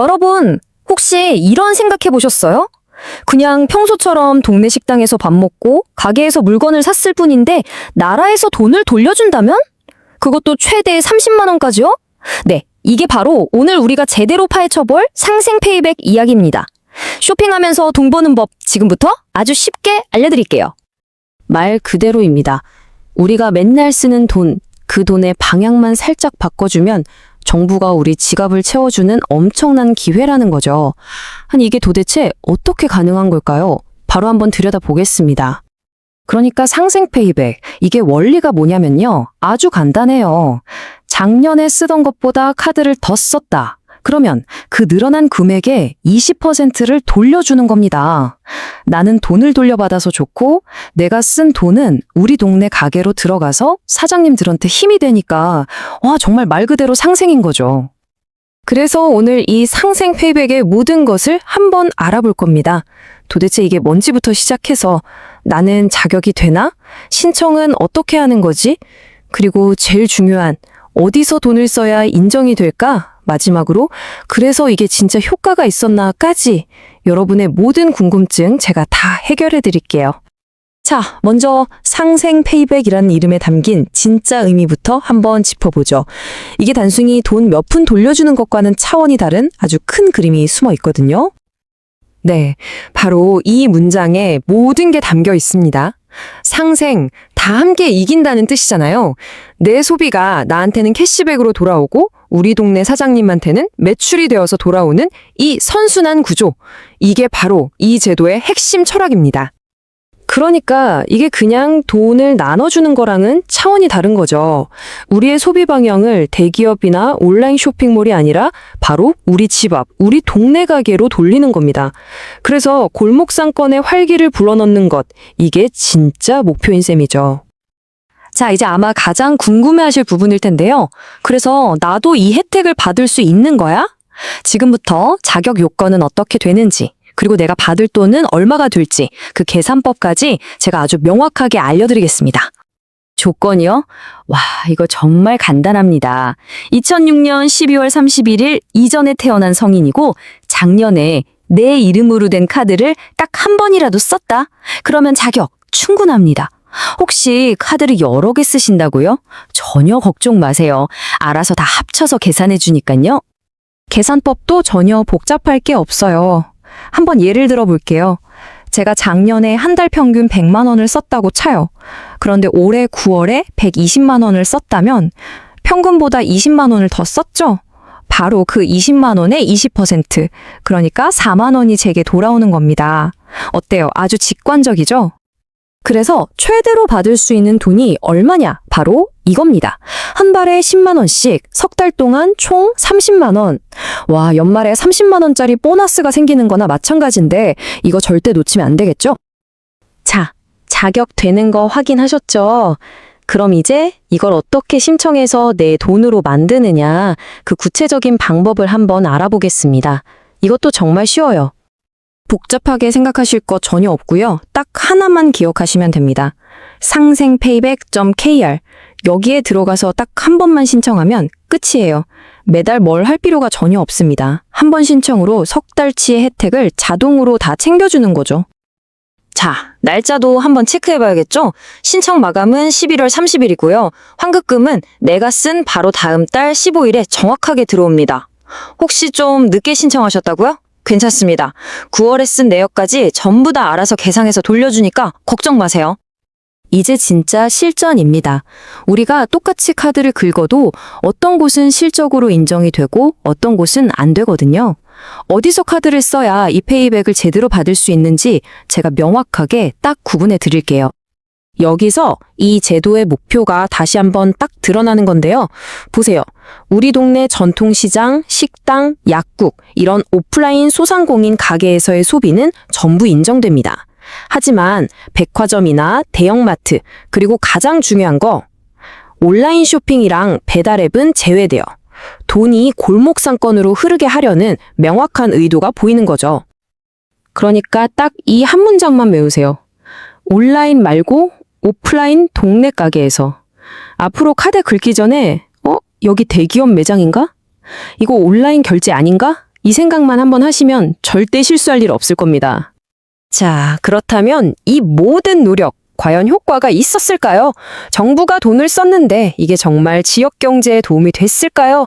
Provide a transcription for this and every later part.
여러분, 혹시 이런 생각해 보셨어요? 그냥 평소처럼 동네 식당에서 밥 먹고 가게에서 물건을 샀을 뿐인데 나라에서 돈을 돌려준다면? 그것도 최대 30만 원까지요? 네, 이게 바로 오늘 우리가 제대로 파헤쳐볼 상생 페이백 이야기입니다. 쇼핑하면서 돈 버는 법 지금부터 아주 쉽게 알려드릴게요. 말 그대로입니다. 우리가 맨날 쓰는 돈, 그 돈의 방향만 살짝 바꿔주면 정부가 우리 지갑을 채워주는 엄청난 기회라는 거죠. 아니, 이게 도대체 어떻게 가능한 걸까요? 바로 한번 들여다보겠습니다. 그러니까 상생 페이백, 이게 원리가 뭐냐면요. 아주 간단해요. 작년에 쓰던 것보다 카드를 더 썼다. 그러면 그 늘어난 금액의 20%를 돌려주는 겁니다. 나는 돈을 돌려받아서 좋고 내가 쓴 돈은 우리 동네 가게로 들어가서 사장님들한테 힘이 되니까 와 정말 말 그대로 상생인 거죠. 그래서 오늘 이 상생 페이백의 모든 것을 한번 알아볼 겁니다. 도대체 이게 뭔지부터 시작해서 나는 자격이 되나? 신청은 어떻게 하는 거지? 그리고 제일 중요한 어디서 돈을 써야 인정이 될까? 마지막으로 그래서 이게 진짜 효과가 있었나까지 여러분의 모든 궁금증 제가 다 해결해 드릴게요. 자, 먼저 상생 페이백이라는 이름에 담긴 진짜 의미부터 한번 짚어보죠. 이게 단순히 돈 몇 푼 돌려주는 것과는 차원이 다른 아주 큰 그림이 숨어 있거든요. 네, 바로 이 문장에 모든 게 담겨 있습니다. 상생, 다 함께 이긴다는 뜻이잖아요. 내 소비가 나한테는 캐시백으로 돌아오고 우리 동네 사장님한테는 매출이 되어서 돌아오는 이 선순환 구조. 이게 바로 이 제도의 핵심 철학입니다. 그러니까 이게 그냥 돈을 나눠주는 거랑은 차원이 다른 거죠. 우리의 소비 방향을 대기업이나 온라인 쇼핑몰이 아니라 바로 우리 집 앞, 우리 동네 가게로 돌리는 겁니다. 그래서 골목 상권의 활기를 불어넣는 것, 이게 진짜 목표인 셈이죠. 자, 이제 아마 가장 궁금해하실 부분일 텐데요. 그래서 나도 이 혜택을 받을 수 있는 거야? 지금부터 자격 요건은 어떻게 되는지, 그리고 내가 받을 돈은 얼마가 될지, 그 계산법까지 제가 아주 명확하게 알려드리겠습니다. 조건이요? 와, 이거 정말 간단합니다. 2006년 12월 31일 이전에 태어난 성인이고 작년에 내 이름으로 된 카드를 딱 한 번이라도 썼다? 그러면 자격 충분합니다. 혹시 카드를 여러 개 쓰신다고요? 전혀 걱정 마세요. 알아서 다 합쳐서 계산해 주니까요. 계산법도 전혀 복잡할 게 없어요. 한번 예를 들어 볼게요. 제가 작년에 한 달 평균 100만 원을 썼다고 차요. 그런데 올해 9월에 120만 원을 썼다면 평균보다 20만 원을 더 썼죠? 바로 그 20만 원의 20%, 그러니까 4만 원이 제게 돌아오는 겁니다. 어때요? 아주 직관적이죠? 그래서 최대로 받을 수 있는 돈이 얼마냐? 바로 이겁니다. 한 달에 10만 원씩 석 달 동안 총 30만 원. 와, 연말에 30만 원짜리 보너스가 생기는 거나 마찬가지인데 이거 절대 놓치면 안 되겠죠? 자, 자격 되는 거 확인하셨죠? 그럼 이제 이걸 어떻게 신청해서 내 돈으로 만드느냐, 그 구체적인 방법을 한번 알아보겠습니다. 이것도 정말 쉬워요. 복잡하게 생각하실 거 전혀 없고요. 딱 하나만 기억하시면 됩니다. 상생페이백.kr 여기에 들어가서 딱 한 번만 신청하면 끝이에요. 매달 뭘 할 필요가 전혀 없습니다. 한 번 신청으로 석 달치의 혜택을 자동으로 다 챙겨주는 거죠. 자, 날짜도 한번 체크해봐야겠죠? 신청 마감은 11월 30일이고요. 환급금은 내가 쓴 바로 다음 달 15일에 정확하게 들어옵니다. 혹시 좀 늦게 신청하셨다고요? 괜찮습니다. 9월에 쓴 내역까지 전부 다 알아서 계상해서 돌려주니까 걱정 마세요. 이제 진짜 실전입니다. 우리가 똑같이 카드를 긁어도 어떤 곳은 실적으로 인정이 되고 어떤 곳은 안 되거든요. 어디서 카드를 써야 이 페이백을 제대로 받을 수 있는지 제가 명확하게 딱 구분해 드릴게요. 여기서 이 제도의 목표가 다시 한번 딱 드러나는 건데요. 보세요. 우리 동네 전통시장, 식당, 약국, 이런 오프라인 소상공인 가게에서의 소비는 전부 인정됩니다. 하지만 백화점이나 대형마트, 그리고 가장 중요한 거, 온라인 쇼핑이랑 배달앱은 제외돼요. 돈이 골목 상권으로 흐르게 하려는 명확한 의도가 보이는 거죠. 그러니까 딱 이 한 문장만 외우세요. 온라인 말고 오프라인 동네 가게에서. 앞으로 카드 긁기 전에, 어? 여기 대기업 매장인가? 이거 온라인 결제 아닌가? 이 생각만 한번 하시면 절대 실수할 일 없을 겁니다. 자, 그렇다면 이 모든 노력, 과연 효과가 있었을까요? 정부가 돈을 썼는데 이게 정말 지역 경제에 도움이 됐을까요?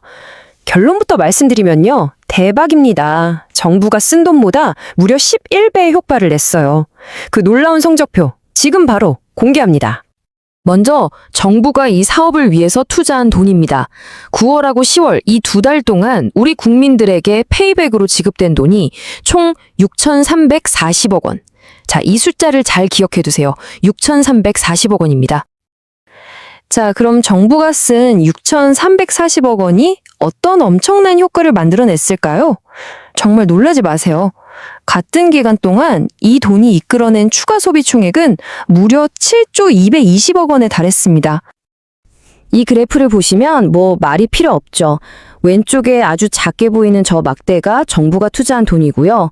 결론부터 말씀드리면요. 대박입니다. 정부가 쓴 돈보다 무려 11배의 효과를 냈어요. 그 놀라운 성적표, 지금 바로 공개합니다. 먼저 정부가 이 사업을 위해서 투자한 돈입니다. 9월하고 10월 이 두 달 동안 우리 국민들에게 페이백으로 지급된 돈이 총 6,340억 원. 자, 이 숫자를 잘 기억해 두세요. 6,340억 원입니다. 자, 그럼 정부가 쓴 6,340억 원이 어떤 엄청난 효과를 만들어냈을까요? 정말 놀라지 마세요. 같은 기간 동안 이 돈이 이끌어낸 추가 소비 총액은 무려 7조 220억 원에 달했습니다. 이 그래프를 보시면 뭐 말이 필요 없죠. 왼쪽에 아주 작게 보이는 저 막대가 정부가 투자한 돈이고요.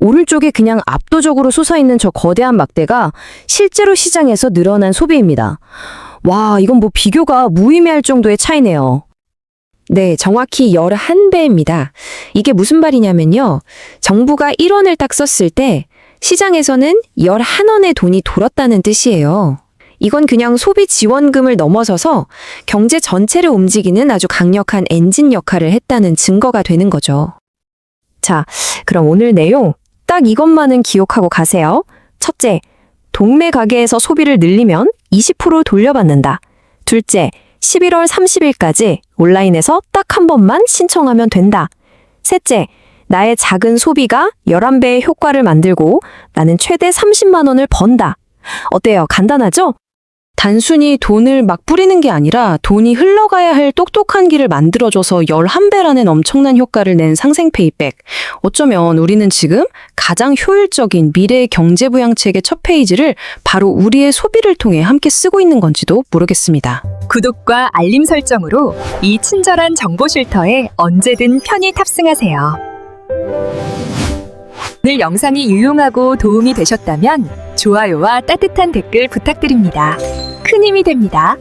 오른쪽에 그냥 압도적으로 솟아 있는 저 거대한 막대가 실제로 시장에서 늘어난 소비입니다. 와, 이건 뭐 비교가 무의미할 정도의 차이네요. 네, 정확히 11배입니다. 이게 무슨 말이냐면요. 정부가 1원을 딱 썼을 때 시장에서는 11원의 돈이 돌았다는 뜻이에요. 이건 그냥 소비 지원금을 넘어서서 경제 전체를 움직이는 아주 강력한 엔진 역할을 했다는 증거가 되는 거죠. 자, 그럼 오늘 내용 딱 이것만은 기억하고 가세요. 첫째, 동네 가게에서 소비를 늘리면 20% 돌려받는다. 둘째, 11월 30일까지 온라인에서 딱 한 번만 신청하면 된다. 셋째, 나의 작은 소비가 11배의 효과를 만들고 나는 최대 30만 원을 번다. 어때요? 간단하죠? 단순히 돈을 막 뿌리는 게 아니라 돈이 흘러가야 할 똑똑한 길을 만들어줘서 11배라는 엄청난 효과를 낸 상생 페이백. 어쩌면 우리는 지금 가장 효율적인 미래의 경제부양책의 첫 페이지를 바로 우리의 소비를 통해 함께 쓰고 있는 건지도 모르겠습니다. 구독과 알림 설정으로 이 친절한 정보 쉴터에 언제든 편히 탑승하세요. 오늘 영상이 유용하고 도움이 되셨다면 좋아요와 따뜻한 댓글 부탁드립니다. 큰 힘이 됩니다.